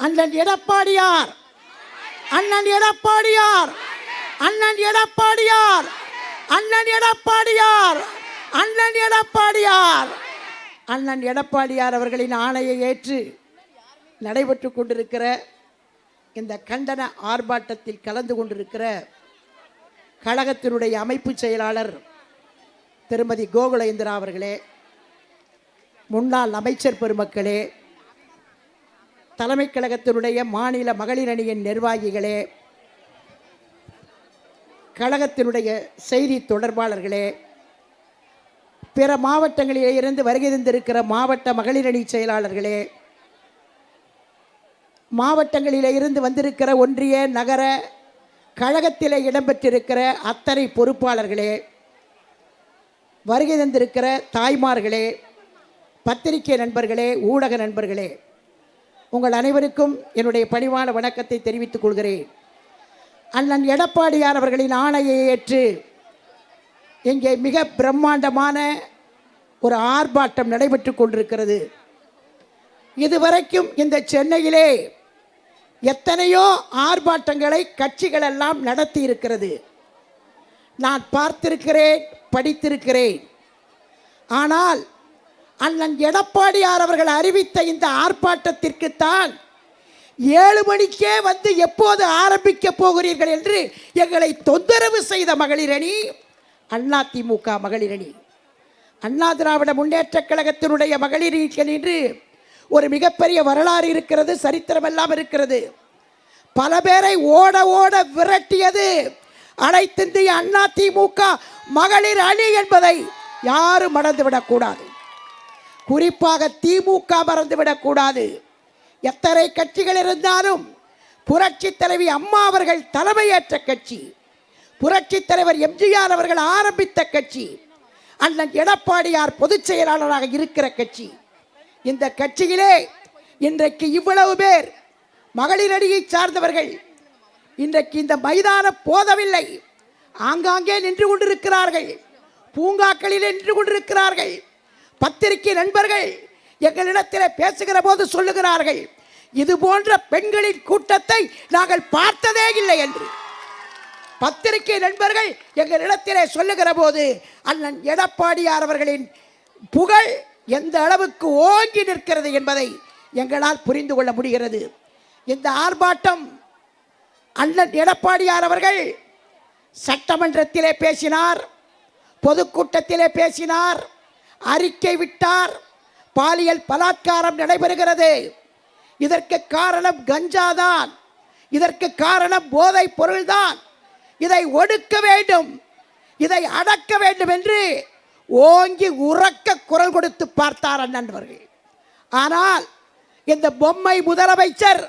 அண்ணன் எடப்பாடியார். அண்ணன் எடப்பாடியார். அண்ணன் எடப்பாடியார். அண்ணன் எடப்பாடியார். அண்ணன் எடப்பாடியார். அண்ணன் எடப்பாடியார் அவர்களின் ஆணையை ஏற்று நடைபெற்று கொண்டிருக்கிற இந்த கண்டன ஆர்ப்பாட்டத்தில் கலந்து கொண்டிருக்கிற கழகத்தினுடைய அமைப்பு செயலாளர் திருமதி கோகுலேந்திரா அவர்களே முன்னாள் அமைச்சர் பெருமக்களே தலைமைக் கழகத்தினுடைய மாநில மகளிர் அணியின் நிர்வாகிகளே கழகத்தினுடைய செய்தி தொடர்பாளர்களே பிற மாவட்டங்களிலே இருந்து வருகை தந்திருக்கிற மாவட்ட மகளிர் அணி செயலாளர்களே மாவட்டங்களிலே இருந்து வந்திருக்கிற ஒன்றிய நகர கழகத்திலே இடம்பெற்றிருக்கிற அத்தனை பொறுப்பாளர்களே வருகை தந்திருக்கிற தாய்மார்களே பத்திரிகை நண்பர்களே ஊடக நண்பர்களே உங்கள் அனைவருக்கும் என்னுடைய பணிவான வணக்கத்தை தெரிவித்துக் கொள்கிறேன். அண்ணன் எடப்பாடியார் அவர்களின் ஆணையை ஏற்று இங்கே மிக பிரம்மாண்டமான ஒரு ஆர்ப்பாட்டம் நடைபெற்று கொண்டிருக்கிறது. இதுவரைக்கும் இந்த சென்னையிலே எத்தனையோ ஆர்ப்பாட்டங்களை கட்சிகள் எல்லாம் நடத்தி இருக்கிறது. நான் பார்த்திருக்கிறேன் படித்திருக்கிறேன். ஆனால் அண்ணன் எடப்பாடியார் அவர்கள் அறிவித்த இந்த ஆர்ப்பாட்டத்திற்குத்தான் ஏழு மணிக்கே வந்து எப்போது ஆரம்பிக்க போகிறீர்கள் என்று எங்களை தொந்தரவு செய்த மகளிரணி அண்ணா திமுக மகளிரணி. அண்ணா திராவிட முன்னேற்றக் கழகத்தினுடைய மகளிர்கள் என்று ஒரு மிகப்பெரிய வரலாறு இருக்கிறது சரித்திரமெல்லாம் இருக்கிறது. பல பேரை ஓட ஓட விரட்டியது அனைத்திந்திய அண்ணா திமுக மகளிர் அணி என்பதை யாரும் மறந்துவிடக்கூடாது குறிப்பாக திமுக மறந்துவிடக்கூடாது. எத்தனை கட்சிகள் இருந்தாலும் புரட்சி தலைவி அம்மா அவர்கள் தலைமையேற்ற கட்சி. புரட்சி தலைவர் எம்ஜிஆர் அவர்கள் ஆரம்பித்த கட்சி. அண்ணன் எடப்பாடியார் பொதுச் செயலாளராக இருக்கிற கட்சி. இந்த கட்சியிலே இன்றைக்கு இவ்வளவு பேர் மகளிர் அணியை சார்ந்தவர்கள். இன்றைக்கு இந்த மைதானம் போதவில்லை. ஆங்காங்கே நின்று கொண்டிருக்கிறார்கள். பூங்காக்களில் நின்று கொண்டிருக்கிறார்கள். பத்திரிகை நண்பர்கள் எங்களிடத்தில் பேசுகிற போது சொல்லுகிறார்கள் இது போன்ற பெண்களின் கூட்டத்தை நாங்கள் பார்த்ததே இல்லை என்று. பத்திரிகை நண்பர்கள் எங்களிடத்திலே சொல்லுகிற போது அண்ணன் எடப்பாடியார் அவர்களின் புகழ் எந்த அளவுக்கு ஓங்கி நிற்கிறது என்பதை எங்களால் புரிந்து கொள்ள முடிகிறது. இந்த ஆர்ப்பாட்டம் அண்ணன் எடப்பாடியார் அவர்கள் சட்டமன்றத்திலே பேசினார் பொதுக்கூட்டத்திலே பேசினார் அறிக்கை விட்டார். பாலியல் பலாத்காரம் நடைபெறுகிறது. இதற்கு காரணம் கஞ்சாதான். இதற்கு காரணம் போதை பொருள்தான். இதை ஒடுக்க வேண்டும். இதை அடக்க வேண்டும் என்று ஓங்கி உறக்க குரல் கொடுத்து பார்த்தார் அண்ணன்வர்கள் ஆனால் இந்த பொம்மை முதலமைச்சர்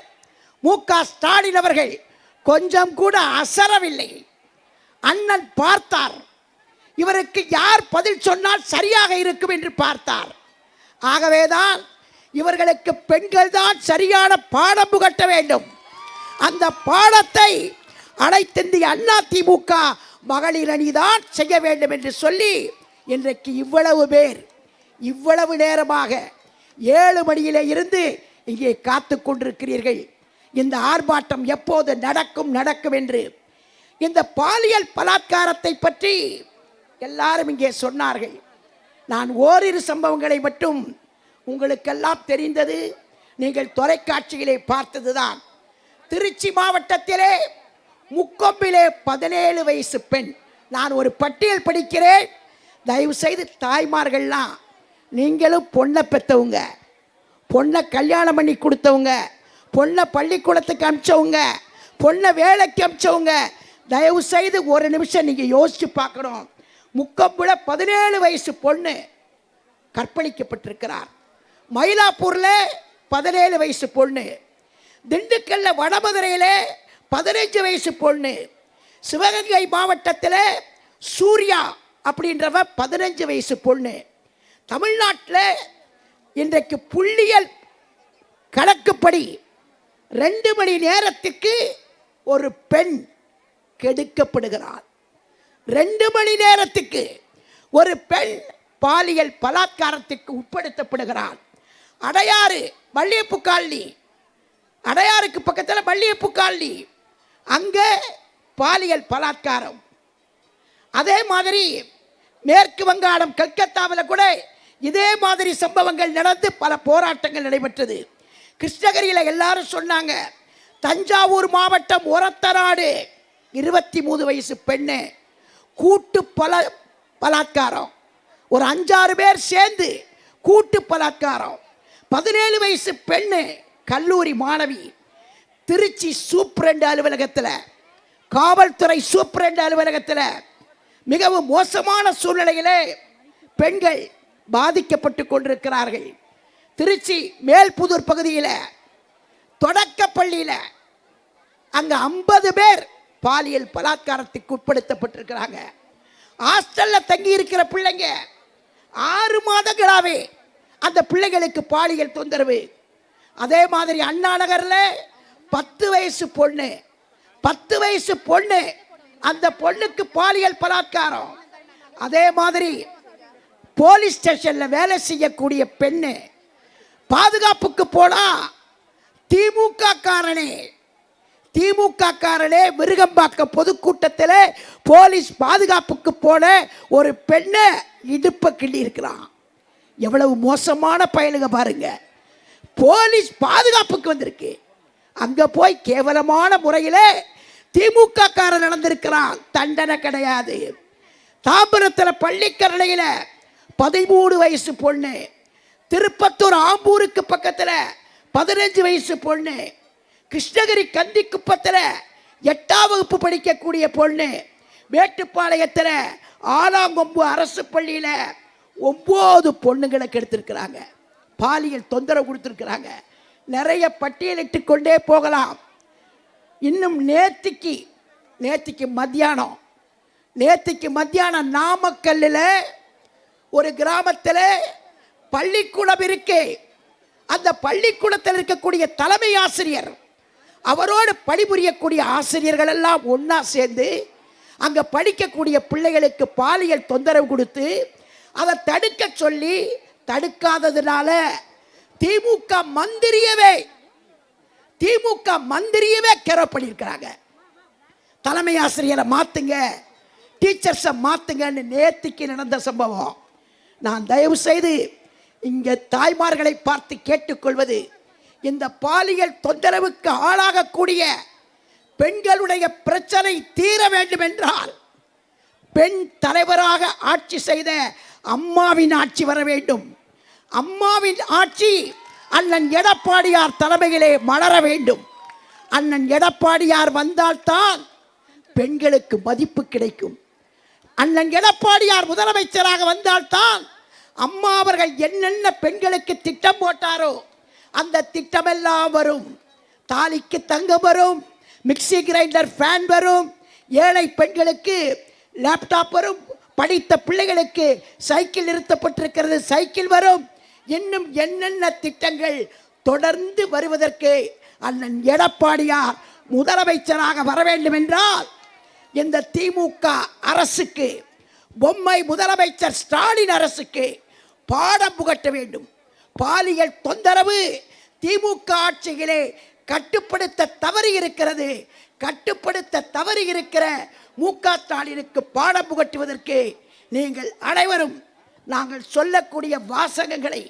மு க ஸ்டாலின் அவர்கள் கொஞ்சம் கூட அசரவில்லை. அண்ணன் பார்த்தார். இவருக்கு யார் பதில் சொன்னால் சரியாக இருக்கும் என்று பார்த்தார். ஆகவேதான் இவர்களுக்கு பெண்கள் தான் சரியான பாடம் புகட்ட வேண்டும். அந்த பாடத்தை அனைத்திந்திய அண்ணா திமுக மகளிர் அணிதான் செய்ய வேண்டும் என்று சொல்லி இன்றைக்கு இவ்வளவு பேர் இவ்வளவு நேரமாக ஏழு மணியிலே இருந்து இங்கே காத்து கொண்டிருக்கிறீர்கள். இந்த ஆர்ப்பாட்டம் எப்போது நடக்கும் நடக்கும் என்று இந்த பாலியல் பலாத்காரத்தை பற்றி எல்லாரும் இங்கே சொன்னார்கள். நான் ஓரிரு சம்பவங்களை மட்டும் உங்களுக்கெல்லாம் தெரிந்தது. நீங்கள் தொலைக்காட்சியிலே பார்த்ததுதான். திருச்சி மாவட்டத்திலே முக்கொம்பிலே பதினேழு வயசு பெண். நான் ஒரு பட்டியல் படிக்கிறேன். தயவு செய்து தாய்மார்கள்லாம் நீங்களும் பொண்ணை பெற்றவங்க பொண்ணை கல்யாணம் பண்ணி கொடுத்தவங்க பொண்ணை பள்ளிக்கூடத்துக்கு அனுப்பிச்சவங்க பொண்ணை வேலைக்கு அனுப்பிச்சவங்க தயவு செய்து ஒரு நிமிஷம் நீங்கள் யோசிச்சு பார்க்கணும். முக்கம்புல பதினேழு வயசு பொண்ணு கற்பழிக்கப்பட்டிருக்கிறார். மயிலாப்பூரில் பதினேழு வயசு பொண்ணு. திண்டுக்கல்ல வடமதுரையில் பதினஞ்சு வயசு பொண்ணு. சிவகங்கை மாவட்டத்தில் சூர்யா அப்படின்றவ பதினஞ்சு வயசு பொண்ணு. தமிழ்நாட்டில் இன்றைக்கு புள்ளியல் கணக்குப்படி ரெண்டு மணி நேரத்துக்கு ஒரு பெண் கெடுக்கப்படுகிறார் ரெண்டு மணி நேரத்துக்கு ஒரு பெண் பாலியல் பலாத்காரத்திற்கு உட்படுத்தப்படுகிறார் அடையாறு மல்லிகைப்பூ காலனி. அடையாருக்கு பக்கத்தில் மல்லிகைப்பூ காலனி. அங்கே பாலியல் பலாத்காரம். அதே மாதிரி மேற்கு வங்காளம் கல்கத்தாவில் கூட இதே மாதிரி சம்பவங்கள் நடந்து பல போராட்டங்கள் நடைபெற்றது. கிருஷ்ணகிரியில் எல்லாரும் சொன்னாங்க தஞ்சாவூர் மாவட்டம் ஒரத்தநாடு இருபத்தி மூணு வயசு பெண்ணு. கூட்டு பல பலாத்காரம். ஒரு அஞ்சாறு பேர் சேர்ந்து கூட்டு பலாத்காரம். பதினேழு வயசு பெண்ணு கல்லூரி மாணவி திருச்சி சூப்பரண்டு அலுவலகத்தில் காவல்துறை சூப்பரண்டு அலுவலகத்தில் மிகவும் மோசமான சூழ்நிலையிலே பெண்கள் பாதிக்கப்பட்டு கொண்டிருக்கிறார்கள். திருச்சி மேல்புதூர் பகுதியில் தொடக்கப்பள்ளியில் அங்கே ஐம்பது பேர் பாலியல் பலாத்காரத்துக்கு உட்படுத்தப்பட்டிருக்கிறாங்க. ஹாஸ்டலில் தங்கி இருக்கிற பிள்ளைங்க ஆறு மாதங்களாவே அந்த பிள்ளைகளுக்கு பாலியல் தொந்தரவு. அதே மாதிரி அண்ணா நகரில் பத்து வயசு பொண்ணு பத்து வயசு பொண்ணு அந்த பொண்ணுக்கு பாலியல் பலாத்காரம். அதே மாதிரி போலீஸ் ஸ்டேஷனில் வேலை செய்யக்கூடிய பெண்ணு பாதுகாப்புக்கு போனால் திமுக காரனே திமுக காரனே பொதுக்கூட்டத்தில் போலீஸ் பாதுகாப்புக்கு போன ஒரு பெண்ணை இடுப்பை கிள்ளி இருக்கிறான். எவ்வளவு மோசமான பயலுங்க பாருங்க. போலீஸ் பாதுகாப்புக்கு வந்திருக்கு. அங்கே போய் கேவலமான முறையில் திமுக காரன் நடந்திருக்கிறான். தண்டனை கிடையாது. தாம்பரத்தில் பள்ளிக்கரணையில் பதிமூணு வயசு பொண்ணு. திருப்பத்தூர் ஆம்பூருக்கு பக்கத்தில் பதினஞ்சு வயசு பொண்ணு. கிருஷ்ணகிரி கந்திக்குப்பத்தில் எட்டாம் வகுப்பு படிக்கக்கூடிய பொண்ணு மேட்டுப்பாளையத்தில் ஆலாங்கொம்பு அரசு பள்ளியில் ஒம்பது பொண்ணுங்களுக்கு எடுத்திருக்கிறாங்க. பாலியல் தொந்தரவு கொடுத்துருக்குறாங்க. நிறைய பட்டியலிட்டு கொண்டே போகலாம். இன்னும் நேத்திக்கு நேத்திக்கு மத்தியானம். நேத்திக்கு மத்தியானம் நாமக்கல்லில் ஒரு கிராமத்தில் பள்ளிக்கூடம் இருக்கு. அந்த பள்ளிக்கூடத்தில் இருக்கக்கூடிய தலைமை ஆசிரியர் அவரோடு பணிபுரியக்கூடிய ஆசிரியர்கள் எல்லாம் ஒன்றா சேர்ந்து அங்கே படிக்கக்கூடிய பிள்ளைகளுக்கு பாலியல் தொந்தரவு கொடுத்து அதை தடுக்க சொல்லி தடுக்காததுனால திமுக மந்திரியவே திமுக மந்திரியவே கேரோ பண்ணியிருக்கிறாங்க. தலைமை ஆசிரியரை மாற்றுங்க டீச்சர்ஸை மாற்றுங்கன்னு நேர்த்திக்கு நடந்த சம்பவம். நான் தயவு செய்து இங்கே தாய்மார்களை பார்த்து கேட்டுக்கொள்வது இந்த பாலியல் தொந்தரவுக்கு ஆளாகக்கூடிய பெண்களுடைய பிரச்சனை தீர வேண்டும் என்றால் பெண் தலைவராக ஆட்சி செய்த அம்மாவின் ஆட்சி வர வேண்டும். அம்மாவின் ஆட்சி அண்ணன் எடப்பாடியார் தலைமையிலே மலர வேண்டும். அண்ணன் எடப்பாடியார் வந்தால்தான் பெண்களுக்கு மதிப்பு கிடைக்கும். அண்ணன் எடப்பாடியார் முதலமைச்சராக வந்தால்தான் அம்மா அவர்கள் என்னென்ன பெண்களுக்கு திட்டம் போட்டாரோ அந்த திட்டமெல்லாம் வரும். தாலிக்கு தங்கம் வரும் மிக்ஸி கிரைண்டர் ஃபேன் வரும் ஏழை பெண்களுக்கு லேப்டாப் வரும் படித்த பிள்ளைகளுக்கு சைக்கிள் நிறுத்தப்பட்டிருக்கிறது சைக்கிள் வரும். இன்னும் என்னென்ன திட்டங்கள் தொடர்ந்து வருவதற்கு அண்ணன் எடப்பாடியார் முதலமைச்சராக வர வேண்டும் என்றால் இந்த திமுக அரசுக்கு பொம்மை முதலமைச்சர் ஸ்டாலின் அரசுக்கு பாடம் புகட்ட வேண்டும். பாலியல் தொந்தரவு திமுக ஆட்சியிலே கட்டுப்படுத்த தவறி இருக்கிறது. கட்டுப்படுத்த தவறி இருக்கிற மு க ஸ்டாலினுக்கு பாடம் புகட்டுவதற்கு நீங்கள் அனைவரும் நாங்கள் சொல்லக்கூடிய வாசகங்களை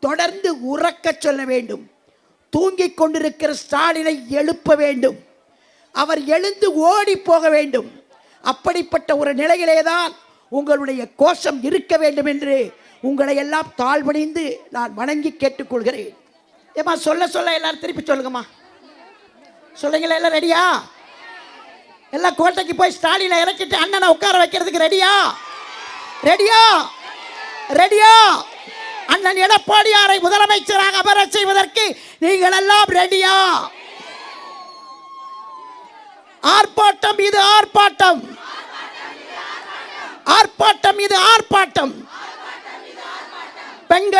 தொடர்ந்து உறக்கச் சொல்ல வேண்டும். தூங்கிக் கொண்டிருக்கிற ஸ்டாலினை எழுப்ப வேண்டும். அவர் எழுந்து ஓடி போக வேண்டும். அப்படிப்பட்ட ஒரு நிலையிலே தான் உங்களுடைய கோஷம் இருக்க வேண்டும் என்று உங்களை எல்லாம் தாழ்வணிந்து நான் வணங்கி கேட்டுக்கொள்கிறேன். ஏமா சொல்ல சொல்ல எல்லாரும் திருப்பி சொல்லுங்கம்மா. சொல்லுங்களா எல்லாம் ரெடியா எல்லாம் கோட்டைக்கு போய் ஸ்டாலினை இறக்கிட்டு அண்ணனை உட்கார வைக்கிறதுக்கு ரெடியா ரெடியா ரெடியா அண்ணன் எடப்பாடியாரை முதலமைச்சராக அமர செய்வதற்கு நீங்கள் எல்லாம் ரெடியா ஆர்ப்பாட்டம் இது ஆர்ப்பாட்டம். ஆர்ப்பாட்டம் இது ஆர்ப்பாட்டம். பெண்கள்